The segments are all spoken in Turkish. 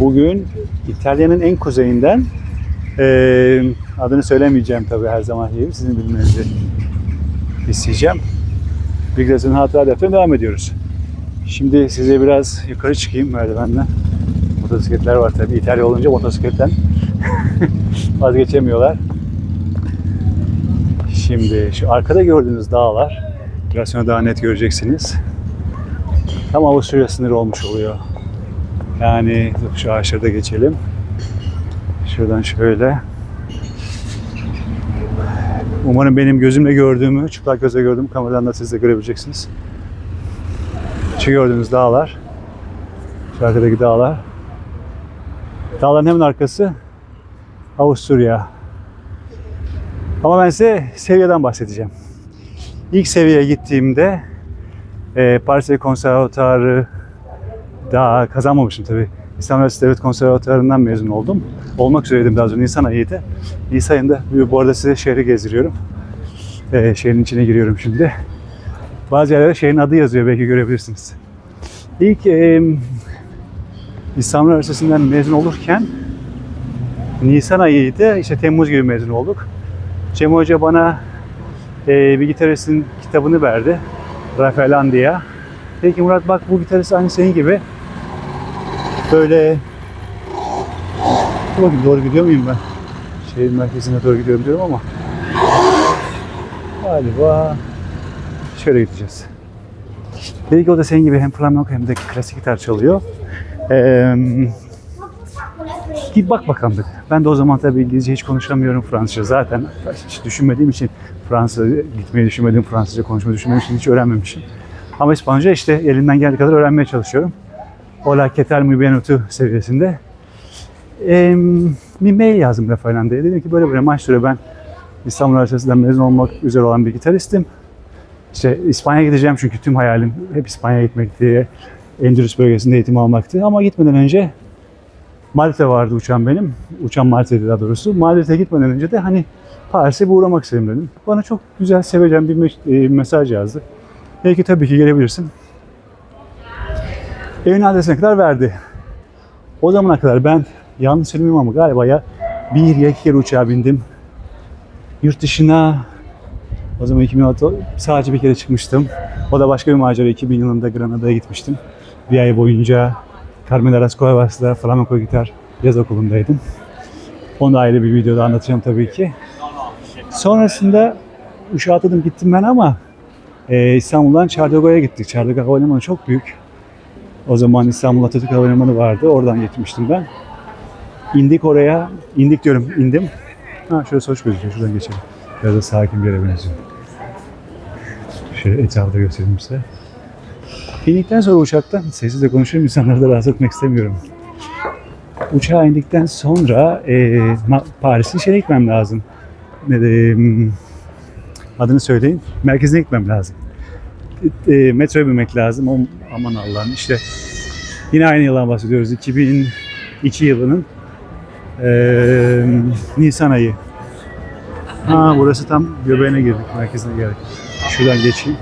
Bugün İtalya'nın en kuzeyinden eee, adını söylemeyeceğim tabii her zaman gibi sizin bilmenizi isteyeceğim. Bilgaz'ın hatıra defterine devam ediyoruz. Şimdi size biraz yukarı çıkayım merdivenden. Motosikletler var tabii. İtalya olunca motosikletten vazgeçemiyorlar. Şimdi şu arkada gördüğünüz dağlar biraz sonra daha net göreceksiniz. Tam Avusturya sınırı olmuş oluyor. Yani şu ağaçları da geçelim. Şuradan şöyle. Umarım benim gözümle gördüğümü, çıplak gözle gördüğümü kameradan da siz de görebileceksiniz. Şu gördüğünüz dağlar. Şu arkadaki dağlar. Dağların hemen arkası Avusturya. Ama ben size seviyeden bahsedeceğim. İlk seviyeye gittiğimde e, Paris Konservatuarı daha kazanmamışım tabii. İstanbul Üniversitesi Devlet Konservatuarı'ndan mezun oldum. Olmak üzereydim daha sonra Nisan ayıydı. Nisan ayında bu arada size şehri gezdiriyorum. Ee, şehrin içine giriyorum şimdi. Bazı yerlerde şehrin adı yazıyor belki görebilirsiniz. İlk e, İstanbul Üniversitesi'nden mezun olurken Nisan ayıydı. İşte Temmuz gibi mezun olduk. Cem Hoca bana e, bir gitaristin kitabını verdi. Rafael Andia. Peki Murat bak bu gitarist aynı senin gibi. Böyle bakayım doğru gidiyor muyum ben? Şehir merkezine doğru gidiyorum diyorum ama galiba şöyle gideceğiz. Dedi ki o da senin gibi hem flamenco hem de klasik gitar çalıyor. Ee, git bak bakalım dedi. Ben de o zaman tabii İngilizce hiç konuşamıyorum Fransızca zaten. Hiç düşünmediğim için Fransa gitmeyi düşünmedim, Fransızca konuşmayı düşünmediğim için hiç öğrenmemişim. Ama İspanyolca işte elinden geldiği kadar öğrenmeye çalışıyorum. Ola keter muy bien tu seviyesinde. Ee, bir mail yazdım Rafael Ande'ye. Dedim ki böyle böyle maçlara ben İstanbul Üniversitesi'nden mezun olmak üzere olan bir gitaristim. İşte İspanya'ya gideceğim çünkü tüm hayalim hep İspanya'ya gitmekti. Endülüs bölgesinde eğitim almaktı. Ama gitmeden önce Madrid'e vardı uçağım benim. Uçağım Madrid'e daha doğrusu. Madrid'e gitmeden önce de hani Paris'e bir uğramak istedim dedim. Bana çok güzel, seveceğim bir e, mesaj yazdı. Belki tabii ki gelebilirsin. Evin adresine kadar verdi. O zamana kadar ben yanlış söylemiyorum ama galiba ya bir ya iki kere uçağa bindim. Yurt dışına o zaman 2006 sadece bir kere çıkmıştım. O da başka bir macera. 2000 yılında Granada'ya gitmiştim. Bir ay boyunca Carmen Arasco Havası'da flamenco gitar yaz okulundaydım. Onu da ayrı bir videoda anlatacağım tabii ki. Sonrasında uçağa atladım gittim ben ama e, İstanbul'dan Çardago'ya gittik. Çardago Havalimanı çok büyük. O zaman İstanbul Atatürk Havalimanı vardı. Oradan gitmiştim ben. İndik oraya. indik diyorum indim. Ha şöyle hoş gözüküyor. Şuradan geçelim. Biraz da sakin bir yere benziyor. Şöyle etrafı göstereyim size. İndikten sonra uçaktan sessizle konuşuyorum. insanları da rahatsız etmek istemiyorum. Uçağa indikten sonra e, Paris'in şeye gitmem lazım. Ne de, adını söyleyin. Merkezine gitmem lazım. E, e, metroya binmek lazım. O, aman Allah'ım işte yine aynı yıldan bahsediyoruz. 2002 yılının e, Nisan ayı. Ha burası tam göbeğine girdik, merkezine geldik. Şuradan geçeyim.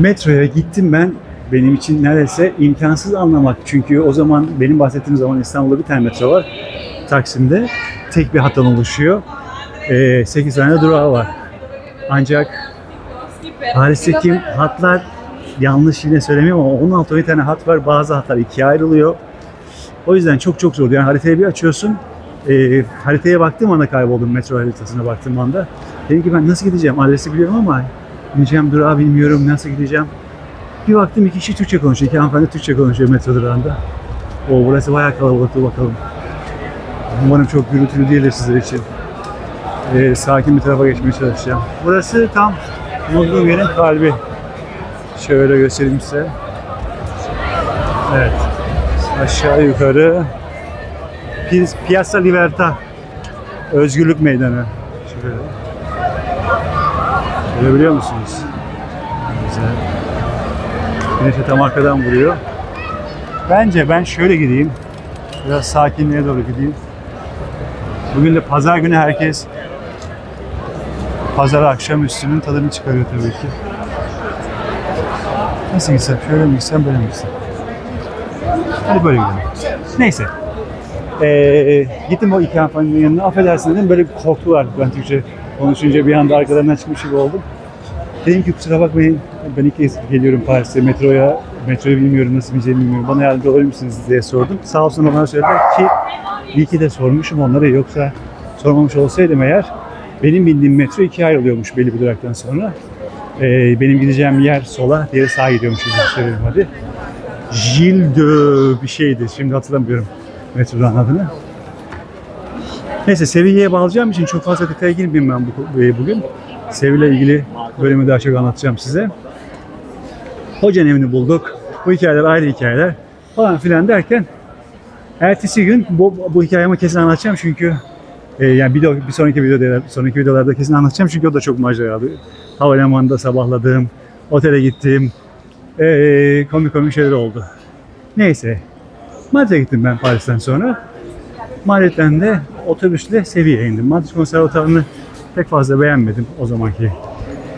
Metroya gittim ben. Benim için neredeyse imkansız anlamak. Çünkü o zaman benim bahsettiğim zaman İstanbul'da bir tane metro var. Taksim'de tek bir hattan oluşuyor. Ee, 8 tane durağı var. Ancak Paris'teki hatlar yanlış yine söylemiyorum ama 16-17 tane hat var. Bazı hatlar ikiye ayrılıyor. O yüzden çok çok zor. Yani haritayı bir açıyorsun. E, haritaya baktığım anda kayboldum metro haritasına baktığım anda. Dedim ki ben nasıl gideceğim? Adresi biliyorum ama gideceğim durağı bilmiyorum. Nasıl gideceğim? Bir baktım iki kişi Türkçe konuşuyor. İki hanımefendi Türkçe konuşuyor metro durağında. O burası bayağı kalabalıktı bakalım. Umarım çok gürültülü değildir sizler için. E, sakin bir tarafa geçmeye çalışacağım. Burası tam yerin kalbi. Şöyle göstereyim size. Evet. Aşağı yukarı Pi- Piazza Libertad Özgürlük Meydanı. Şöyle. Görebiliyor musunuz? Güzel. Güneş de tam arkadan vuruyor. Bence ben şöyle gideyim. Biraz sakinliğe doğru gideyim. Bugün de pazar günü herkes pazar akşam üstünün tadını çıkarıyor tabii ki. Nasıl gitsem? Şöyle mi gitsem, böyle mi gitsem? Hadi böyle gidelim. Neyse. Ee, gittim o iki hanımefendinin yanına. Affedersiniz dedim. Böyle korktular. Ben Türkçe konuşunca bir anda arkalarından çıkmış gibi oldum. Dedim ki kusura bakmayın. Ben ilk kez geliyorum Paris'e. Metroya, metroyu bilmiyorum, nasıl bineceğimi bilmiyorum. Bana yardımcı olabilir misiniz diye sordum. Sağ olsun bana söylediler ki iyi ki de sormuşum onlara. Yoksa sormamış olsaydım eğer benim bindiğim metro ikiye ayrılıyormuş belli bir duraktan sonra. Ee, benim gideceğim yer sola, diğeri sağa gidiyormuş. Söyledim hadi. De bir şeydi. Şimdi hatırlamıyorum metrodan adını. Neyse seviyeye bağlayacağım için çok fazla detaya girmeyeyim ben bu, e, bugün. Seviyle ilgili bölümü daha çok anlatacağım size. Hocanın evini bulduk. Bu hikayeler ayrı hikayeler falan filan derken ertesi gün bu, bu hikayemi kesin anlatacağım çünkü e, yani bir, bir sonraki videoda sonraki videolarda kesin anlatacağım çünkü o da çok maceralı. Havalimanında sabahladığım, otele gittiğim e, komik komik şeyler oldu. Neyse. Madrid'e gittim ben Paris'ten sonra. Madrid'den de otobüsle Sevilla'ya indim. Madrid konservatuarını pek fazla beğenmedim o zamanki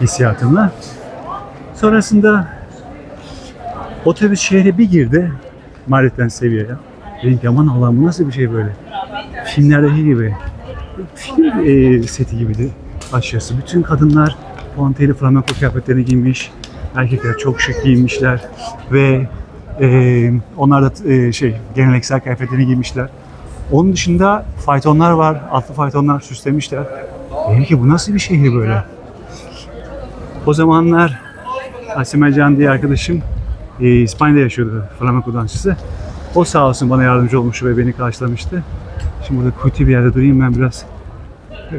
hissiyatımla. Sonrasında otobüs şehre bir girdi. Madrid'den Sevilla'ya. Dedim ki aman Allah'ım nasıl bir şey böyle. Filmlerdeki gibi. Film e, seti gibiydi aşağısı. Bütün kadınlar puantiyeli flamenco kıyafetlerini giymiş. Erkekler çok şık giyinmişler ve e, onlar da e, şey geleneksel kıyafetlerini giymişler. Onun dışında faytonlar var, atlı faytonlar süslemişler. Dedim ki bu nasıl bir şehir böyle? O zamanlar Asime Can diye arkadaşım e, İspanya'da yaşıyordu flamenco dansçısı. O sağ olsun bana yardımcı olmuş ve beni karşılamıştı. Şimdi burada kuytu bir yerde durayım ben biraz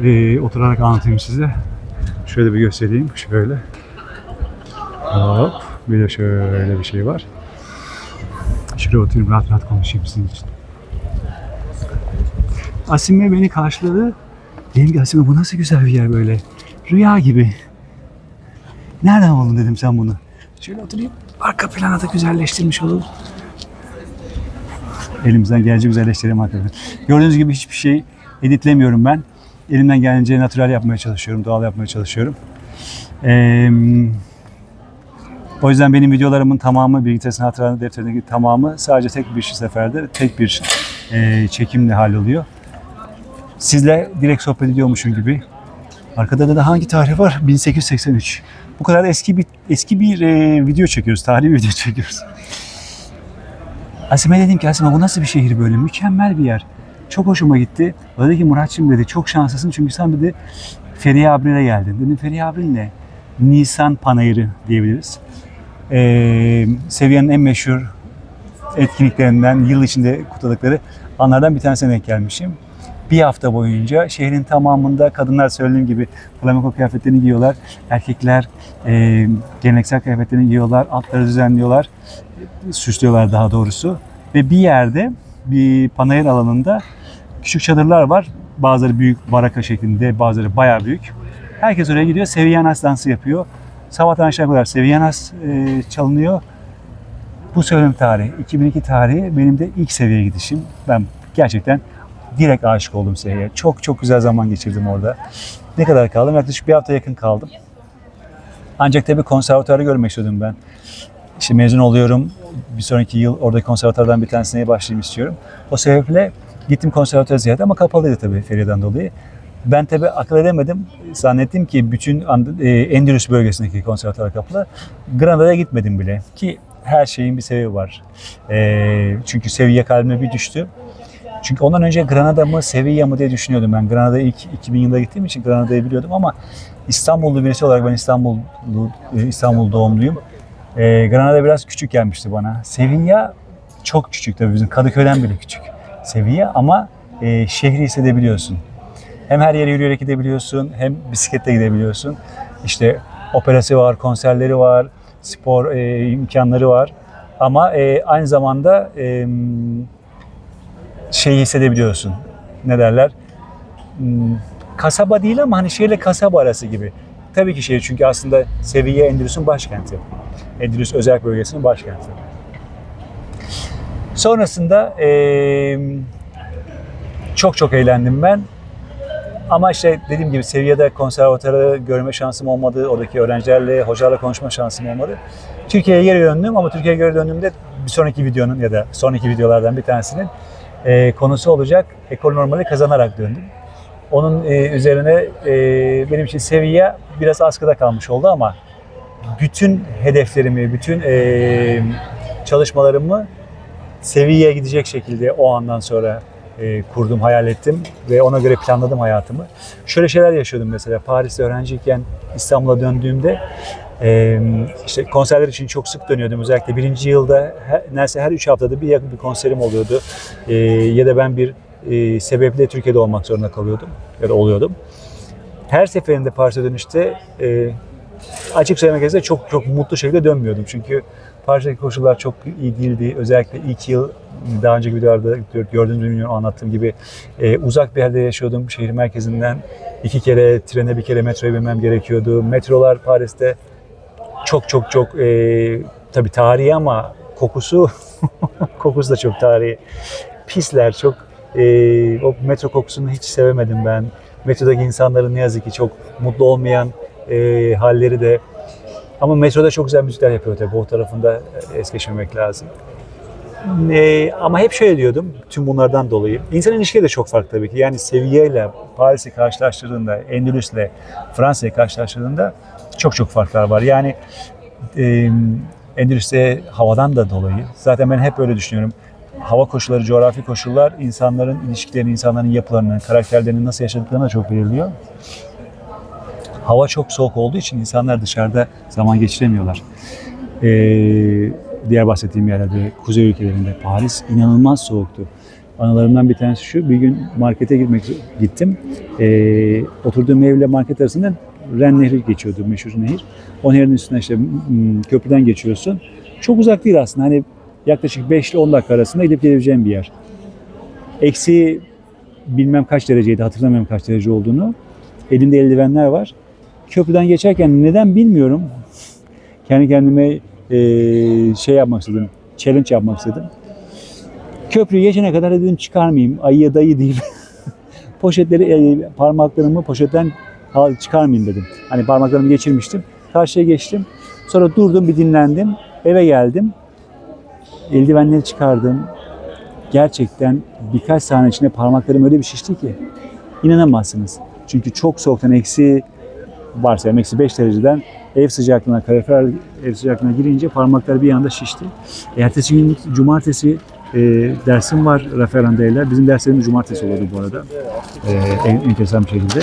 e, oturarak anlatayım size. Şöyle bir göstereyim. Şöyle. Hop. Bir de şöyle bir şey var. Şuraya oturayım rahat rahat konuşayım sizin için. Asime beni karşıladı. Dedim ki Asime bu nasıl güzel bir yer böyle. Rüya gibi. Nereden buldun dedim sen bunu. Şöyle oturayım. Arka plana da güzelleştirmiş olalım. Elimizden gelince güzelleştirelim arkadaşlar. Gördüğünüz gibi hiçbir şey editlemiyorum ben. Elimden gelince natural yapmaya çalışıyorum, doğal yapmaya çalışıyorum. Ee, o yüzden benim videolarımın tamamı, bilgisayar hatıra defterindeki tamamı sadece tek bir seferde, tek bir e, çekimle halloluyor. Sizle direkt sohbet ediyormuşum gibi. Arkada da hangi tarih var? 1883. Bu kadar eski bir eski bir e, video çekiyoruz, tarihi bir video çekiyoruz. Asime dedim ki Asime bu nasıl bir şehir böyle? Mükemmel bir yer. Çok hoşuma gitti. O dedi ki Muratçım dedi çok şanslısın çünkü sen dedi Feriye Abril'e geldin. Dedim Feriye Abril ne? Nisan Panayırı diyebiliriz. Ee, Seviye'nin en meşhur etkinliklerinden yıl içinde kutladıkları anlardan bir tanesine denk gelmişim. Bir hafta boyunca şehrin tamamında kadınlar söylediğim gibi flamenco kıyafetlerini giyiyorlar. Erkekler e, geleneksel kıyafetlerini giyiyorlar. Atları düzenliyorlar. Süslüyorlar daha doğrusu. Ve bir yerde bir panayır alanında küçük çadırlar var. Bazıları büyük baraka şeklinde, bazıları bayağı büyük. Herkes oraya gidiyor. Seviyanas dansı yapıyor. Sabahtan aşağı kadar Seviyanas e, çalınıyor. Bu söylem tarihi, 2002 tarihi benim de ilk seviye gidişim. Ben gerçekten direkt aşık oldum Seviye'ye. Çok çok güzel zaman geçirdim orada. Ne kadar kaldım? Yaklaşık bir hafta yakın kaldım. Ancak tabii konservatuarı görmek istedim ben. İşte mezun oluyorum. Bir sonraki yıl oradaki konservatuardan bir tanesine başlayayım istiyorum. O sebeple gittim konservatuar ziyarete ama kapalıydı tabii Feriye'den dolayı. Ben tabii akıl edemedim. Zannettim ki bütün e, Endülüs bölgesindeki konservatuar kapalı. Granada'ya gitmedim bile. Ki her şeyin bir sebebi var. E, çünkü seviye kalbime bir düştü. Çünkü ondan önce Granada mı Sevilla mı diye düşünüyordum ben. Granada'ya ilk 2000 yılında gittiğim için Granada'yı biliyordum ama İstanbullu birisi olarak ben İstanbul İstanbul doğumluyum. E, Granada biraz küçük gelmişti bana. Sevilla çok küçük tabii bizim Kadıköy'den bile küçük. Sevilla ama e, şehri hissedebiliyorsun. Hem her yere yürüyerek gidebiliyorsun hem bisikletle gidebiliyorsun. İşte operası var, konserleri var, spor e, imkanları var. Ama e, aynı zamanda e, şeyi hissedebiliyorsun. Ne derler? Hmm, Kasaba değil ama hani şehirle kasaba arası gibi. Tabii ki şehir çünkü aslında Sevilla Endülüs'ün başkenti. Endülüs özel bölgesinin başkenti. Sonrasında eee, çok çok eğlendim ben. Ama işte dediğim gibi seviyede konservatuarı görme şansım olmadı. Oradaki öğrencilerle, hocalarla konuşma şansım olmadı. Türkiye'ye geri döndüm ama Türkiye'ye geri döndüğümde bir sonraki videonun ya da sonraki videolardan bir tanesinin e, konusu olacak. Ekol normali kazanarak döndüm. Onun e, üzerine e, benim için seviye biraz askıda kalmış oldu ama bütün hedeflerimi, bütün e, çalışmalarımı seviyeye gidecek şekilde o andan sonra e, kurdum, hayal ettim ve ona göre planladım hayatımı. Şöyle şeyler yaşıyordum mesela Paris'te öğrenciyken İstanbul'a döndüğümde e, işte konserler için çok sık dönüyordum. Özellikle birinci yılda neredeyse her üç haftada bir yakın bir konserim oluyordu. E, ya da ben bir e, sebeple Türkiye'de olmak zorunda kalıyordum ya da oluyordum. Her seferinde Paris'e dönüşte e, açık söylemek gerekirse çok çok mutlu şekilde dönmüyordum. Çünkü Paris'teki koşullar çok iyi değildi. Özellikle ilk yıl daha önceki videolarda gördüğünüz bilmiyorum anlattığım gibi e, uzak bir yerde yaşıyordum. Şehir merkezinden iki kere trene bir kere metroya binmem gerekiyordu. Metrolar Paris'te çok çok çok e, tabii tarihi ama kokusu kokusu da çok tarihi. Pisler çok e, o metro kokusunu hiç sevemedim ben. Metrodaki insanların ne yazık ki çok mutlu olmayan e, halleri de ama metroda çok güzel müzikler yapıyor tabii. O tarafında es geçmemek lazım. E, ama hep şöyle diyordum tüm bunlardan dolayı. İnsan ilişkileri de çok farklı tabii ki. Yani seviyeyle Paris'i karşılaştırdığında, Endülüs'le Fransa'yı karşılaştırdığında çok çok farklar var. Yani e, Endülüs'te havadan da dolayı. Zaten ben hep öyle düşünüyorum. Hava koşulları, coğrafi koşullar insanların ilişkilerini, insanların yapılarını, karakterlerini nasıl yaşadıklarını da çok belirliyor. Hava çok soğuk olduğu için insanlar dışarıda zaman geçiremiyorlar. Ee, diğer bahsettiğim yerlerde, kuzey ülkelerinde Paris inanılmaz soğuktu. Anılarımdan bir tanesi şu, bir gün markete girmek gittim. Ee, oturduğum evle market arasında Ren Nehri geçiyordu, meşhur nehir. O nehrin üstüne işte köprüden geçiyorsun. Çok uzak değil aslında, hani yaklaşık 5 ile 10 dakika arasında gidip gelebileceğim bir yer. Eksi bilmem kaç dereceydi, hatırlamıyorum kaç derece olduğunu. Elinde eldivenler var. Köprüden geçerken neden bilmiyorum. Kendi kendime e, şey yapmak istedim, challenge yapmak istedim. Köprüyü geçene kadar dedim çıkarmayayım, ayıya dayı deyip poşetleri, e, parmaklarımı poşetten çıkarmayayım dedim. Hani parmaklarımı geçirmiştim. Karşıya geçtim. Sonra durdum bir dinlendim. Eve geldim. Eldivenleri çıkardım. Gerçekten birkaç saniye içinde parmaklarım öyle bir şişti ki inanamazsınız. Çünkü çok soğuktan eksi varsa eksi 5 dereceden ev sıcaklığına, kalorifer ev sıcaklığına girince parmaklar bir anda şişti. Ertesi gün cumartesi e, dersim var Rafael Değerler. Bizim derslerimiz cumartesi oluyordu bu arada. E, en, enteresan bir şekilde.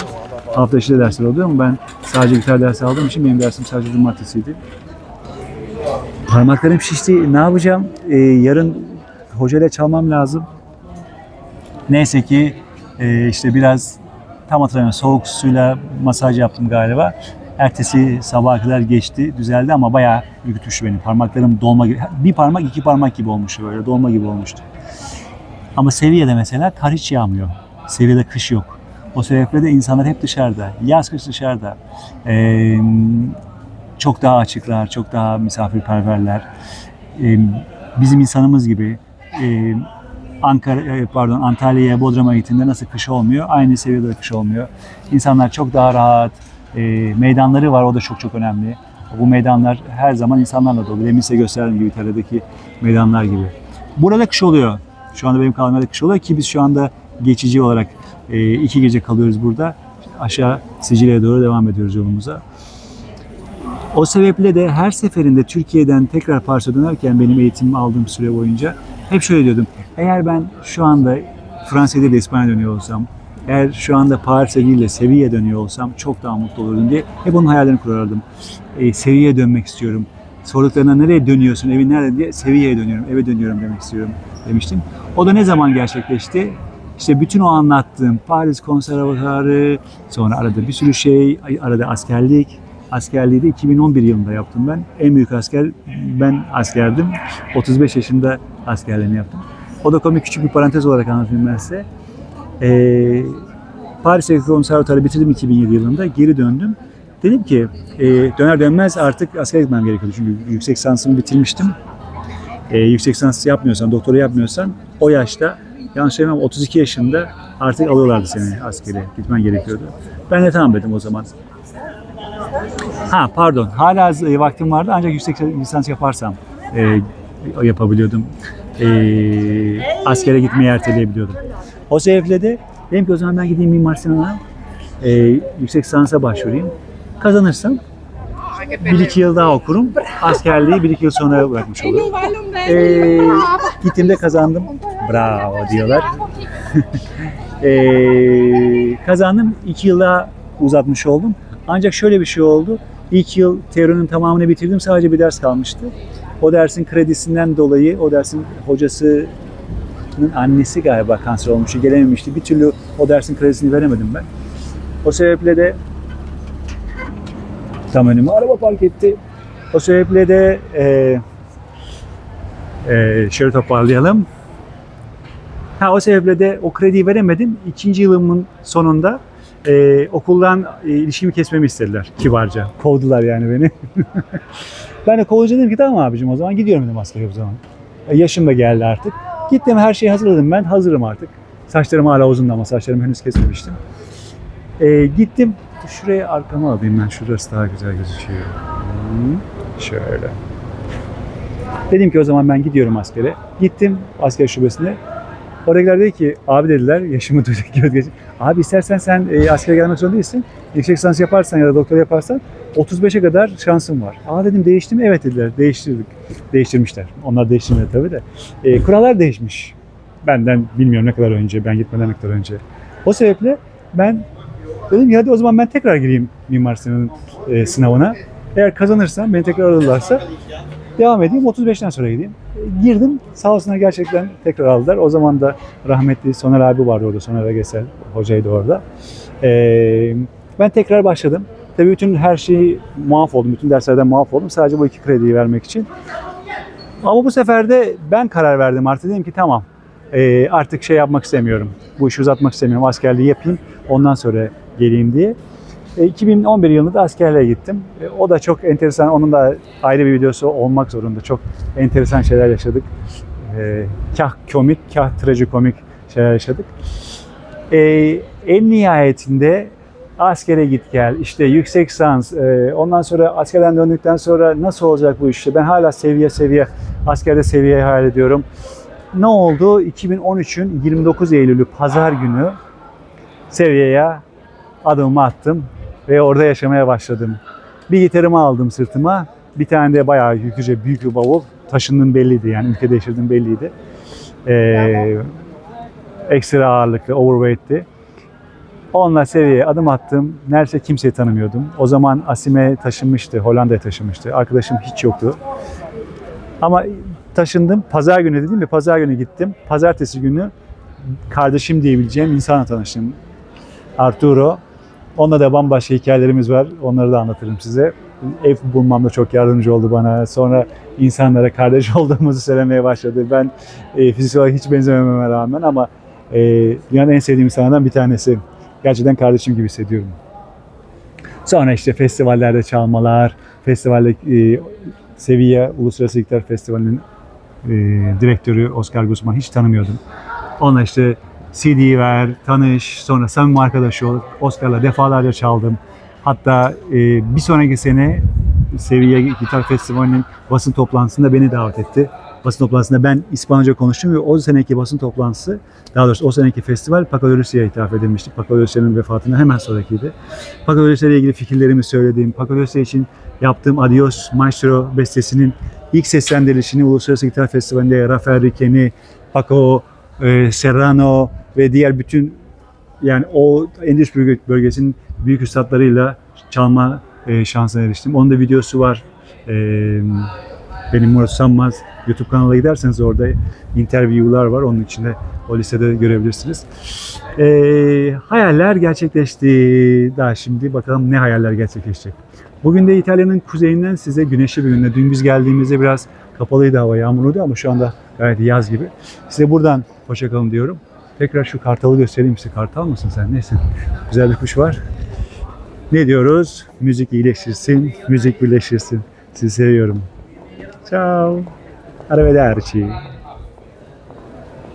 Hafta içi de dersler oluyor ama ben sadece gitar dersi aldığım için benim dersim sadece cumartesiydi. Parmaklarım şişti. Ne yapacağım? E, yarın hocayla çalmam lazım. Neyse ki e, işte biraz tam hatırlamıyorum soğuk suyla masaj yaptım galiba. Ertesi sabaha kadar geçti, düzeldi ama bayağı ürkütmüştü beni. Parmaklarım dolma gibi, bir parmak iki parmak gibi olmuştu böyle, dolma gibi olmuştu. Ama Seviye'de mesela kar hiç yağmıyor. Seviye'de kış yok. O sebeple de insanlar hep dışarıda. Yaz kış dışarıda. Ee, çok daha açıklar, çok daha misafirperverler. Ee, bizim insanımız gibi e, Ankara e, pardon Antalya'ya Bodrum'a gittiğinde nasıl kış olmuyor? Aynı seviyede kış olmuyor. İnsanlar çok daha rahat. E, meydanları var o da çok çok önemli. Bu meydanlar her zaman insanlarla dolu. Demin size gösterdiğim gibi İtalya'daki meydanlar gibi. Burada kış oluyor. Şu anda benim kaldığım kış oluyor ki biz şu anda geçici olarak e, iki gece kalıyoruz burada. Aşağı Sicilya'ya doğru devam ediyoruz yolumuza. O sebeple de her seferinde Türkiye'den tekrar Paris'e dönerken benim eğitim aldığım süre boyunca hep şöyle diyordum. Eğer ben şu anda Fransa'ya değil de İspanya'ya dönüyor olsam, eğer şu anda Paris'e değil de Seville'ye dönüyor olsam çok daha mutlu olurdum diye hep onun hayallerini kurardım. E, Seville'ye dönmek istiyorum. Sorduklarına nereye dönüyorsun, evin nerede diye Seville'ye dönüyorum, eve dönüyorum demek istiyorum demiştim. O da ne zaman gerçekleşti? İşte bütün o anlattığım Paris konservatuarı, sonra arada bir sürü şey, arada askerlik, Askerliği de 2011 yılında yaptım ben. En büyük asker ben askerdim. 35 yaşında askerliğini yaptım. O da komik küçük bir parantez olarak anlatayım ben size. Ee, Paris'teki konservatuarı bitirdim 2007 yılında. Geri döndüm. Dedim ki e, döner dönmez artık askere gitmem gerekiyordu. Çünkü yüksek lisansımı bitirmiştim. E, yüksek lisans yapmıyorsan, doktora yapmıyorsan o yaşta yanlış söylemem 32 yaşında artık alıyorlardı seni askere. Gitmen gerekiyordu. Ben de tamam dedim o zaman. Ha pardon. Hala vaktim vardı ancak yüksek lisans yaparsam e, yapabiliyordum. Ee, askere gitmeyi erteleyebiliyordum. O sebeple de dedim ki o zaman ben gideyim Mimar Sinan'a e, yüksek lisansa başvurayım. Kazanırsam bir iki yıl daha okurum. Askerliği bir iki yıl sonra bırakmış olurum. Ee, gittiğimde kazandım. Bravo diyorlar. Ee, kazandım. iki yıl daha uzatmış oldum. Ancak şöyle bir şey oldu. İlk yıl teorinin tamamını bitirdim. Sadece bir ders kalmıştı. O dersin kredisinden dolayı o dersin hocasının annesi galiba kanser olmuştu. Gelememişti. Bir türlü o dersin kredisini veremedim ben. O sebeple de tam önüme araba park etti. O sebeple de e, e, şöyle toparlayalım. Ha o sebeple de o krediyi veremedim. İkinci yılımın sonunda e, okuldan e, ilişkimi kesmemi istediler kibarca. Kovdular yani beni. ben de kovulunca dedim ki tamam abicim o zaman gidiyorum dedim askere o zaman. E, yaşım da geldi artık. Gittim her şeyi hazırladım ben. Hazırım artık. Saçlarım hala uzun ama saçlarımı henüz kesmemiştim. E, gittim. Şuraya arkama alayım ben. Şurası daha güzel gözüküyor. Hmm, Şöyle. Dedim ki o zaman ben gidiyorum askere. Gittim asker şubesine. Oradakiler dedi ki abi dediler yaşımı duyduk göz geç. Abi istersen sen e, askere gelmek zorunda değilsin. Yüksek lisans yaparsan ya da doktora yaparsan 35'e kadar şansın var. Aa dedim değişti mi? Evet dediler. Değiştirdik. Değiştirmişler. Onlar değiştirmedi tabii de. E, kurallar değişmiş. Benden bilmiyorum ne kadar önce. Ben gitmeden ne kadar önce. O sebeple ben dedim ki hadi o zaman ben tekrar gireyim Mimar Sinan'ın e, sınavına. Eğer kazanırsam beni tekrar alırlarsa devam edeyim 35'ten sonra gideyim. Girdim sağ olsunlar gerçekten tekrar aldılar. O zaman da rahmetli Soner abi vardı orada. Soner Agesel hocaydı orada. E, ben tekrar başladım. Tabii bütün her şeyi muaf oldum. Bütün derslerden muaf oldum. Sadece bu iki krediyi vermek için. Ama bu sefer de ben karar verdim artık. Dedim ki tamam e, artık şey yapmak istemiyorum. Bu işi uzatmak istemiyorum. Askerliği yapayım. Ondan sonra geleyim diye. E, 2011 yılında da askerliğe gittim. E, o da çok enteresan. Onun da ayrı bir videosu olmak zorunda. Çok enteresan şeyler yaşadık. E, kah komik, kah trajikomik şeyler yaşadık. E, en nihayetinde askere git gel, işte yüksek lisans, e, ondan sonra askerden döndükten sonra nasıl olacak bu işte? Ben hala seviye seviye, askerde seviye hayal ediyorum. Ne oldu? 2013'ün 29 Eylül'ü pazar günü seviyeye adımımı attım ve orada yaşamaya başladım. Bir gitarımı aldım sırtıma. Bir tane de bayağı yüklüce büyük bir bavul. Taşındığım belliydi yani ülke değiştirdiğim belliydi. Ee, ekstra ağırlıklı, overweight'ti. Onunla seviyeye adım attım. Neredeyse kimseyi tanımıyordum. O zaman Asime taşınmıştı, Hollanda'ya taşınmıştı. Arkadaşım hiç yoktu. Ama taşındım. Pazar günü dedim ve pazar günü gittim. Pazartesi günü kardeşim diyebileceğim insanla tanıştım. Arturo. Onunla da bambaşka hikayelerimiz var. Onları da anlatırım size. Ev bulmamda çok yardımcı oldu bana. Sonra insanlara kardeş olduğumuzu söylemeye başladı. Ben e, fiziksel olarak hiç benzemememe rağmen ama e, dünyanın en sevdiğim insanlardan bir tanesi. Gerçekten kardeşim gibi hissediyorum. Sonra işte festivallerde çalmalar, festivalde e, Sevilla Uluslararası Gitar Festivali'nin e, direktörü Oscar Guzman hiç tanımıyordum. Ona işte CD ver, tanış, sonra samimi arkadaş ol. Oscar'la defalarca çaldım. Hatta e, bir sonraki sene Sevilla Gitar Festivali'nin basın toplantısında beni davet etti. Basın toplantısında ben İspanyolca konuştum ve o seneki basın toplantısı, daha doğrusu o seneki festival Lucía'ya ithaf edilmişti. Lucía'nın vefatından hemen sonrakiydi. İle ilgili fikirlerimi söylediğim, Lucia için yaptığım Adios Maestro bestesinin ilk seslendirilişini Uluslararası Gitar Festivali'nde Rafael Riquen'i, Paco e, Serrano ve diğer bütün yani o bölge- bölgesinin büyük üstadlarıyla çalma e, şansına eriştim. Onun da videosu var. E, benim Murat Sanmaz YouTube kanalına giderseniz orada interview'lar var. Onun içinde o listede görebilirsiniz. E, hayaller gerçekleşti. Daha şimdi bakalım ne hayaller gerçekleşecek. Bugün de İtalya'nın kuzeyinden size güneşli bir günde. Dün biz geldiğimizde biraz kapalıydı hava, yağmurluydu ama şu anda gayet yaz gibi. Size buradan hoşçakalın diyorum. Tekrar şu kartalı göstereyim size. Kartal mısın sen? Neyse. Güzel bir kuş var. Ne diyoruz? Müzik iyileştirsin, müzik birleştirsin. Sizi seviyorum. Ciao. Arrivederci.